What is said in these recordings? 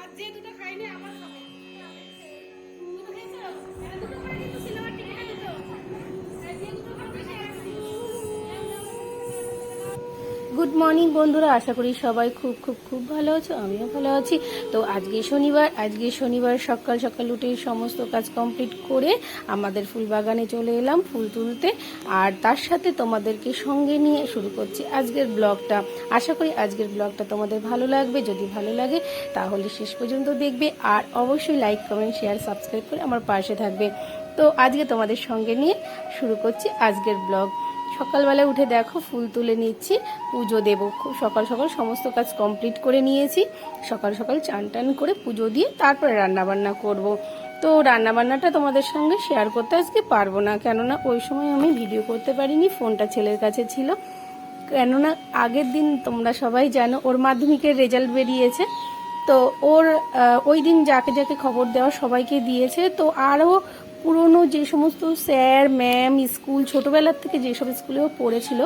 আর যে দুটো খাইনি আবার গুড মর্নিং বন্ধুরা। আশা করি সবাই খুব খুব খুব ভালো আছো, আমিও ভালো আছি। তো আজকে শনিবার আজকে শনিবার সকাল সকাল উঠে সমস্ত কাজ কমপ্লিট করে আমাদের ফুল বাগানে চলে এলাম ফুল তুলতে। আর তার সাথে তোমাদেরকে সঙ্গে নিয়ে শুরু করছি আজকের ব্লগটা। আশা করি আজকের ব্লগটা তোমাদের ভালো লাগবে। যদি ভালো লাগে, তাহলে শেষ পর্যন্ত দেখবে। আর অবশ্যই লাইক কমেন্ট শেয়ার সাবস্ক্রাইব করে আমার পাশে থাকবে। তো আজকে তোমাদের সঙ্গে নিয়ে শুরু করছি আজকের ব্লগ। সকালবেলা উঠে দেখো, ফুল তুলে নিচ্ছি, পুজো দেবো। খুব সকাল সকাল সমস্ত কাজ কমপ্লিট করে নিয়েছি। সকাল সকাল চান টান করে পুজো দিয়ে তারপরে রান্নাবান্না করব। তো রান্নাবান্নাটা তোমাদের সঙ্গে শেয়ার করতে আজকে পারব না, কেননা ওই সময় আমি ভিডিও করতে পারিনি ফোনটা ছেলের কাছে ছিল। কেননা আগের দিন তোমরা সবাই জানো, ওর মাধ্যমিকের রেজাল্ট বেরিয়েছে। তো ওর ওই দিন যাকে যাকে খবর দেওয়া সবাইকে দিয়েছে। তো আরও পুরনো যে সমস্ত স্যার, ম্যাম, স্কুল, ছোটবেলার থেকে যেসব স্কুলেও পড়েছিল,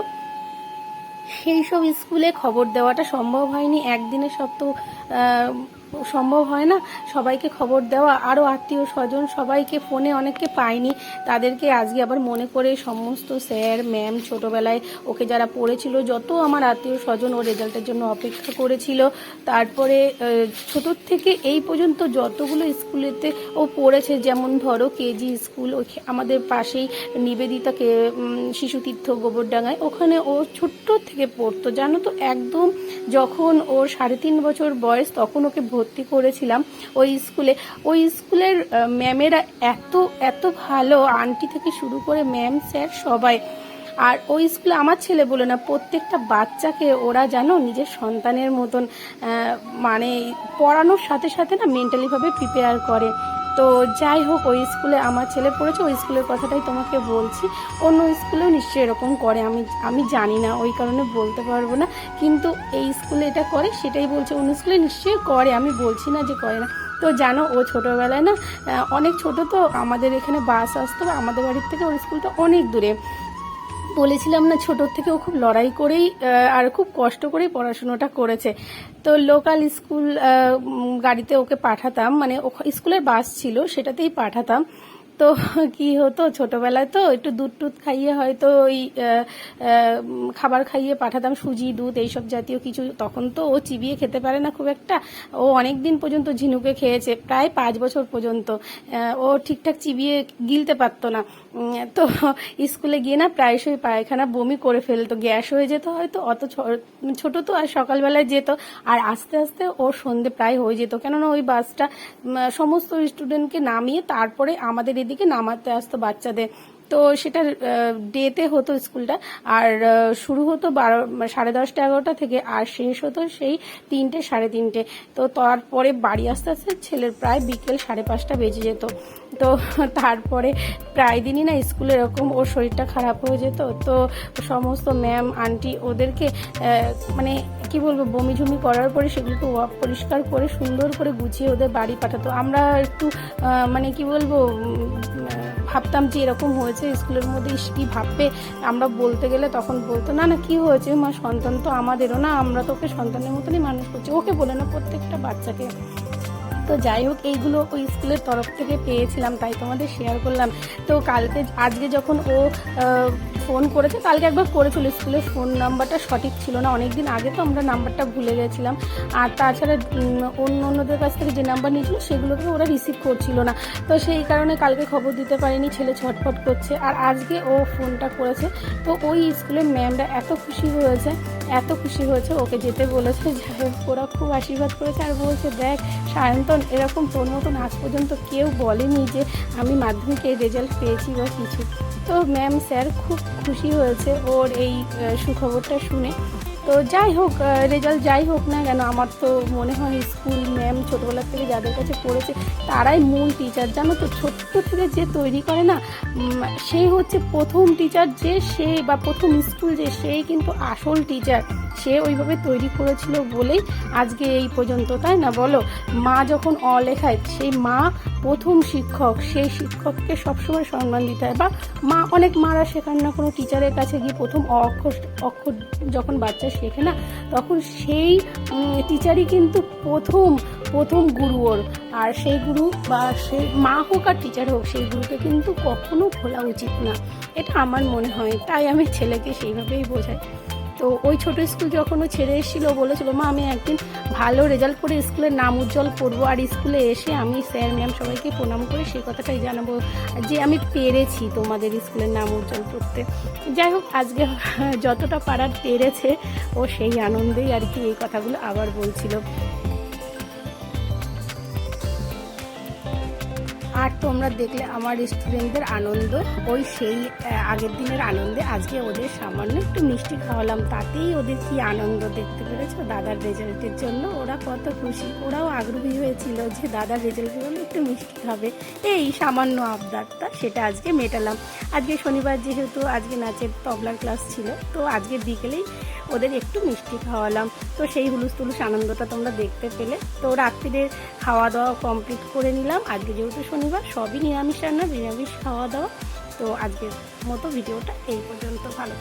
সেই সব স্কুলে খবর দেওয়াটা সম্ভব হয়নি। একদিনে সব তো সম্ভব হয় না। সবাইকে খবর দেওয়া আরও আত্মীয় স্বজন সবাইকে ফোনে অনেককে পাইনি তাদেরকে আজকে আবার মনে করে সমস্ত স্যার, ম্যাম ছোটবেলায় ওকে যারা পড়েছিল, যত আমার আত্মীয় স্বজন ও রেজাল্টের জন্য অপেক্ষা করেছিল, তারপরে ছোটোর থেকে এই পর্যন্ত যতগুলো স্কুলেতে ও পড়েছে, যেমন ধরো কেজি স্কুল আমাদের পাশেই নিবেদিতাকে শিশুতীর্থ গোবরডাঙ্গায়, ওখানে ও ছোট্ট থেকে পড়তো। জানো তো, একদম যখন ওর সাড়ে তিন বছর বয়স, তখন ওকে ভর্তি করেছিলাম ওই স্কুলে। ওই স্কুলের ম্যামেরা এত এত ভালো আন্টি থেকে শুরু করে ম্যাম, স্যার, সবাই। আর ওই স্কুলে আমার ছেলে বলে না, প্রত্যেকটা বাচ্চাকে ওরা যেন নিজের সন্তানের মতন মানে পড়ানোর সাথে সাথে না মেন্টালিভাবে প্রিপেয়ার করে। তো যাই হোক, ওই স্কুলে আমার ছেলে পড়েছে, ওই স্কুলের কথাটাই তোমাকে বলছি। অন্য স্কুলেও নিশ্চয়ই এরকম করে, আমি আমি জানি না, ওই কারণে বলতে পারব না। কিন্তু এই স্কুলে এটা করে, সেটাই বলছে, অন্য স্কুলে নিশ্চয়ই করে, আমি বলছি না যে করে না। তো জানো, ও ছোটোবেলায় না অনেক ছোট তো, আমাদের এখানে বাস আসতো, আমাদের বাড়ির থেকে ওর স্কুলটা অনেক দূরে। বলেছিলাম না ছোটোর থেকে ও খুব লড়াই করেই আর খুব কষ্ট করেই পড়াশুনোটা করেছে। তো লোকাল স্কুল গাড়িতে ওকে পাঠাতাম। মানে স্কুলের বাস ছিল, সেটাতেই পাঠাতাম। তো কি হতো, ছোটবেলায় তো একটু দুধ টুধ খাইয়ে হয়তো ওই খাবার খাইয়ে পাঠাতাম, সুজি, দুধ এইসব জাতীয় কিছু। তখন তো ও চিবিয়ে খেতে পারে না খুব একটা। ও অনেক দিন পর্যন্ত ঝিনুকে খেয়েছে, প্রায় পাঁচ বছর পর্যন্ত। ও ঠিকঠাক চিবিয়ে গিলতে পারতো না। তো স্কুলে গিয়ে না প্রায়শই পায়খানা বমি করে ফেলতো। গ্যাস হয়ে যেত হয়তো অত ছোট তো আর সকালবেলায় যেত। আর আস্তে আস্তে ওর সন্ধে প্রায় হয়ে যেত। কেননা ওই বাসটা সমস্ত স্টুডেন্টকে নামিয়ে তারপরে আমাদের এদিকে নামাতে আসতো বাচ্চাদের। তো সেটা ডেতে হতো স্কুলটা। আর শুরু হতো বারো, সাড়ে দশটা, এগারোটা থেকে, আর শেষ হতো সেই তিনটে, সাড়ে তিনটে। তো তারপরে বাড়ি আসতে আসতে ছেলের প্রায় বিকেল সাড়ে পাঁচটা বেজে যেত। তো তারপরে প্রায় দিনই না স্কুলে এরকম ওর শরীরটা খারাপ হয়ে যেত। তো সমস্ত ম্যাম, আন্টি ওদেরকে মানে কি বলব বমি ঝুমি করার পরে সেগুলোকে পরিষ্কার করে সুন্দর করে গুছিয়ে ওদের বাড়ি পাঠাতো। আমরা একটু মানে কি বলব ভাবতাম যে এরকম হয়েছে স্কুলের মধ্যে ইস, কি ভাববে? আমরা বলতে গেলে তখন বলতো না না কি হয়েছে? মা সন্তান তো আমাদেরও না আমরা তোকে সন্তানের মতনই মানুষ করছি। ওকে বলে না প্রত্যেকটা বাচ্চাকে। তো যাই হোক এইগুলো ওই স্কুলের তরফ থেকে পেয়েছিলাম তাই তোমাদের শেয়ার করলাম। তো কালকে আজকে যখন ও ফোন করেছে, কালকে একবার করেছিল স্কুলের ফোন নাম্বারটা সঠিক ছিল না অনেক দিন আগে তো আমরা নাম্বারটা ভুলে গেছিলাম। আর তাছাড়া অন্য অন্যদের কাছ থেকে যে নাম্বার নিয়েছিল, সেগুলোকে ওরা রিসিভ করছিল না। তো সেই কারণে কালকে খবর দিতে পারিনি, ছেলে ছটফট করছে। আর আজকে ও ফোনটা করেছে। তো ওই স্কুলের ম্যামরা এত খুশি হয়েছে। এত খুশি হয়েছে, ওকে যেতে বলেছে, যাই ওরা খুব আশীর্বাদ করেছে আর বলছে, দেখ, সায়ন্তন, এরকম তোর মতন আজ পর্যন্ত কেউ বলেনি যে আমি মাধ্যমিকে রেজাল্ট পেয়েছি বা কিছু। তো ম্যাম স্যার খুব খুশি হয়েছে ওর এই সুখবরটা শুনে। তো যাই হোক রেজাল্ট যাই হোক না কেন, আমার তো মনে হয় স্কুল ম্যাম ছোটোবেলার থেকে যাদের কাছে পড়েছে, তারাই মূল টিচার জানো তো, ছোট্ট থেকে যে তৈরি করে না সেই হচ্ছে প্রথম টিচার যে সে বা প্রথম স্কুল যে সেই কিন্তু আসল টিচার সে ওইভাবে তৈরি করেছিল বলেই আজকে এই পর্যন্ত, তাই না? বলো, মা যখন অ লেখায়, সেই মা প্রথম শিক্ষক, সেই শিক্ষককে সবসময় সম্মান দিতে হয়। বা মা অনেক মারা শেখান না, কোনো টিচারের কাছে গিয়ে প্রথম অক্ষর অক্ষর যখন বাচ্চা শেখে না, তখন সেই টিচারই কিন্তু প্রথম প্রথম গুরু ওর। আর সেই গুরু বা সেই মা হোক আর টিচার হোক, সেই গুরুকে কিন্তু কখনো ভোলা উচিত না। এটা আমার মনে হয়, তাই আমি ছেলেকে সেইভাবেই বোঝাই। তো ওই ছোট স্কুল যখন ও ছেড়ে এসেছিল বলেছিল, মা, আমি একদিন ভালো রেজাল্ট করে স্কুলের নাম উজ্জ্বল করব। আর স্কুলে এসে আমি স্যার ম্যাম সবাইকে প্রণাম করে সেই কথাটাই জানাব, যে আমি পেরেছি তোমাদের স্কুলের নাম উজ্জ্বল করতে। যাই হোক, আজকে যতটা পারার পেরেছে ও সেই আনন্দেই আর কি এই কথাগুলো আবার বলছিল। আর তোমরা দেখলে আমার স্টুডেন্টদের আনন্দ। ওই সেই আগের দিনের আনন্দে আজকে ওদের সামান্য একটু মিষ্টি খাওয়ালাম। তাতেই ওদের কি আনন্দ দেখতে পেরেছ? দাদার রেজাল্টের জন্য ওরা কত খুশি। ওরাও আগ্রহী হয়েছিল যে দাদার রেজাল্টের জন্য একটু মিষ্টি খাবে। এই সামান্য আবদারটা সেটা আজকে মেটালাম। আজকে শনিবার যেহেতু আজকে নাচের তবলার ক্লাস ছিল, তো আজকে বিকেলেই ওদের একটু মিষ্টি খাওয়ালাম। তো সেই হুলুস তুলুস আনন্দটা তোমরা দেখতে পেলে। তো রাত্রিদের খাওয়া দাওয়া কমপ্লিট করে নিলাম। আজকে যেহেতু শনিবার, সবই নিরামিষ রান্না, নিরামিষ খাওয়া দাওয়া তো আজকের মতো ভিডিওটা এই পর্যন্ত। ভালো।